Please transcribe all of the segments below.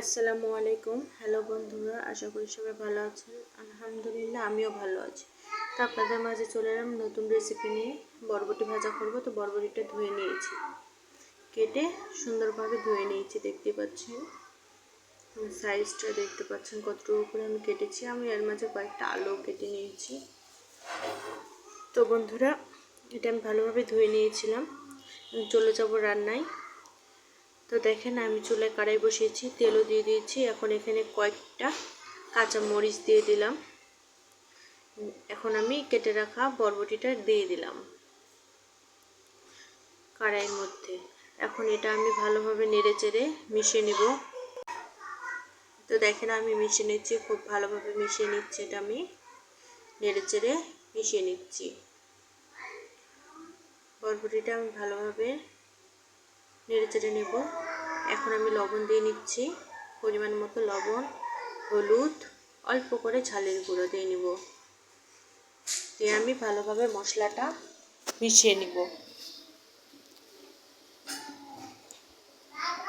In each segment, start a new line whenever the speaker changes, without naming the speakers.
আসসালামু আলাইকুম। হ্যালো বন্ধুরা, আশা করি সবাই ভালো আছেন। আলহামদুলিল্লাহ, আমিও ভালো আছি। তো আপনাদের মাঝে চলে এলাম নতুন রেসিপি নিয়ে। বরবটি ভাজা করব, তো বরবটিটা ধুয়ে নিয়েছি। কেটে সুন্দরভাবে ধুয়ে নিয়েছি, দেখতে পাচ্ছেন? সাইজটা দেখতে পাচ্ছেন কতটুকু করে আমি কেটেছি। আমি এর মাঝে কয়েকটা আলু কেটে নিয়েছি। তো বন্ধুরা, এটা আমি ভালোভাবে ধুয়ে নিয়েছিলাম। চলে যাব রান্নায়। তো দেখেন, আমি চুলায় কড়াই বসিয়েছি, তেলও দিয়ে দিয়েছি। এখন এখানে কয়েকটা কাঁচা মরিচ দিয়ে দিলাম। এখন আমি কেটে রাখা বরবটিটা দিয়ে দিলাম কড়াইয়ের মধ্যে। এখন এটা আমি ভালোভাবে নেড়ে চেড়ে মিশিয়ে নেব। তো দেখেন, আমি মিশিয়ে নিচ্ছি, খুব ভালোভাবে মিশিয়ে নিচ্ছি এটা আমি। নেড়ে চেড়ে মিশিয়ে নিচ্ছি। বরবটিটা আমি ভালোভাবে নেড়ে চেড়ে নেব। এখন আমি লবণ দিয়ে নিচ্ছি। পরিমাণ মতো লবণ, হলুদ, অল্প করে ঝালের গুঁড়ো দিয়ে নিব। দিয়ে আমি ভালোভাবে মশলাটা মিশিয়ে নিব।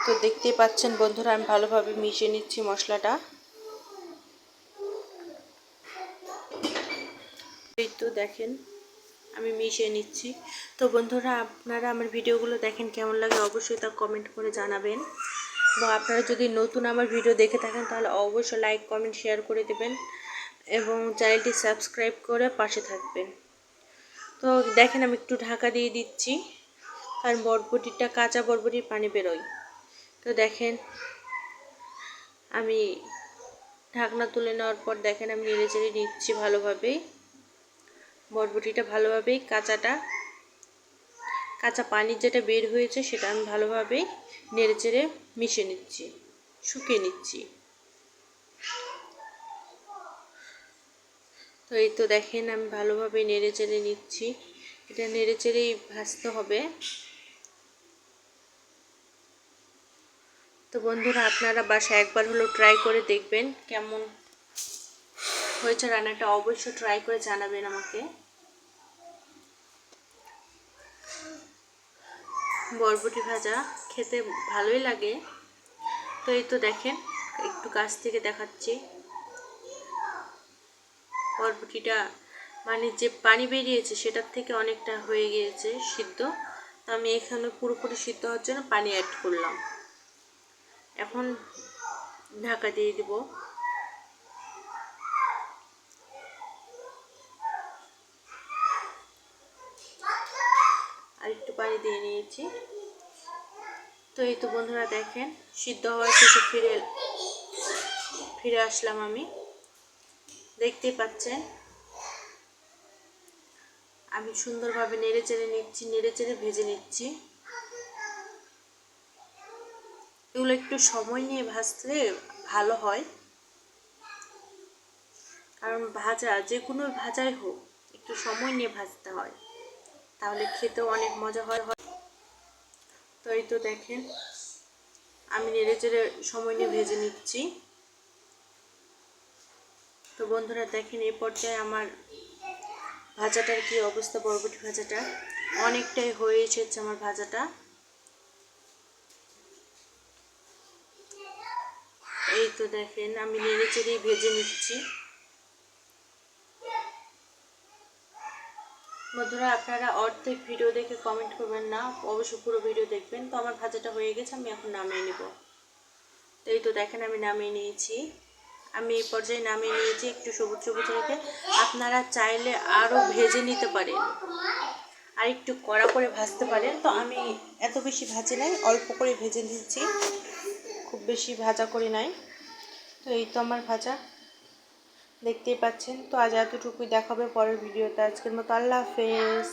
তো দেখতেই পাচ্ছেন বন্ধুরা, আমি ভালোভাবে মিশিয়ে নিচ্ছি মশলাটা। এই তো দেখেন আমি মিশিয়ে নিচ্ছি। তো বন্ধুরা, আপনারা আমার ভিডিওগুলো দেখেন কেমন লাগে অবশ্যই তা কমেন্ট করে জানাবেন। এবং আপনারা যদি নতুন আমার ভিডিও দেখে থাকেন, তাহলে অবশ্যই লাইক কমেন্ট শেয়ার করে দেবেন এবং চ্যানেলটি সাবস্ক্রাইব করে পাশে থাকবেন। তো দেখেন আমি একটু ঢাকা দিয়ে দিচ্ছি। কারণ বরবটিটা কাঁচা বরবটির পানি বেরোয়। তো দেখেন, আমি ঢাকনা তুলে নেওয়ার পর দেখেন আমি নেড়ে চেড়ে নিচ্ছি ভালোভাবেই বরবটিটা ভালোভাবেই কাঁচাটা, কাঁচা পানির যেটা বের হয়েছে সেটা আমি ভালোভাবেই নেড়ে চেড়ে মিশে নিচ্ছি, শুকিয়ে নিচ্ছি। তো এই তো দেখেন আমি ভালোভাবে নেড়ে চেড়ে নিচ্ছি। এটা নেড়ে চেড়েই ভাজতে হবে। তো বন্ধুরা, আপনারা বাসা একবার হলো ট্রাই করে দেখবেন কেমন হয়েছে রান্নাটা অবশ্যই ট্রাই করে জানাবেন আমাকে। বরবটি ভাজা খেতে ভালোই লাগে। তো এই তো দেখেন, একটু কাছ থেকে দেখাচ্ছি। বরবটিটা মানে যে পানি বেরিয়েছে, সেটার থেকে অনেকটা হয়ে গিয়েছে সিদ্ধ। তো আমি এখানে পুরোপুরি সিদ্ধ হওয়ার জন্য পানি অ্যাড করলাম। এখন ঢাকা দিয়ে দিব। আর একটু পানি দিয়ে নিয়েছি। তো এই তো বন্ধুরা দেখেন, সিদ্ধ হওয়ার শেষে ফিরে ফিরে আসলাম আমি। দেখতেই পাচ্ছেন, আমি সুন্দরভাবে নেড়ে চেড়ে নিচ্ছি, নেড়ে চেড়ে ভেজে নিচ্ছি। এগুলো একটু সময় নিয়ে ভাজলে ভালো হয়। কারণ ভাজা যে কোনো ভাজাই হোক, একটু সময় নিয়ে ভাজতে হয়। তাহলে খেতেও অনেক মজা হয় তো এই তো দেখেন, আমি নেড়ে চেড়ে সময় নিয়ে ভেজে নিচ্ছি। তো বন্ধুরা দেখেন, এই পর্যায়ে আমার ভাজাটার কি অবস্থা, বরবটি ভাজাটা? অনেকটাই হয়ে এসেছে আমার ভাজাটা। এই তো দেখেন, আমি নেড়ে চেড়েই ভেজে নিচ্ছি। বন্ধুরা, আপনারা অর্ধেক ভিডিও দেখে কমেন্ট করবেন না, অবশ্যই পুরো ভিডিও দেখবেন। তো আমার ভাজাটা হয়ে গেছে, আমি এখন নামিয়ে নেব। তো এই তো দেখেন, আমি নামিয়ে নিয়েছি। আমি এই পর্যায়ে নামিয়ে নিয়েছি একটু সবুজ সবুজ রেখে। আপনারা চাইলে আরও ভেজে নিতে পারেন। আর একটু কড়া করে ভাজতে পারেন। তো আমি এত বেশি ভাজে নাই, অল্প করে ভেজে নিচ্ছি খুব বেশি ভাজা করে নাই। তো এই তো আমার ভাজা। দেখতেই পাচ্ছেন। তো আজ এতটুকুই দেখাবে পরের ভিডিওতে। আজকের মতো আল্লাহ হাফেজ।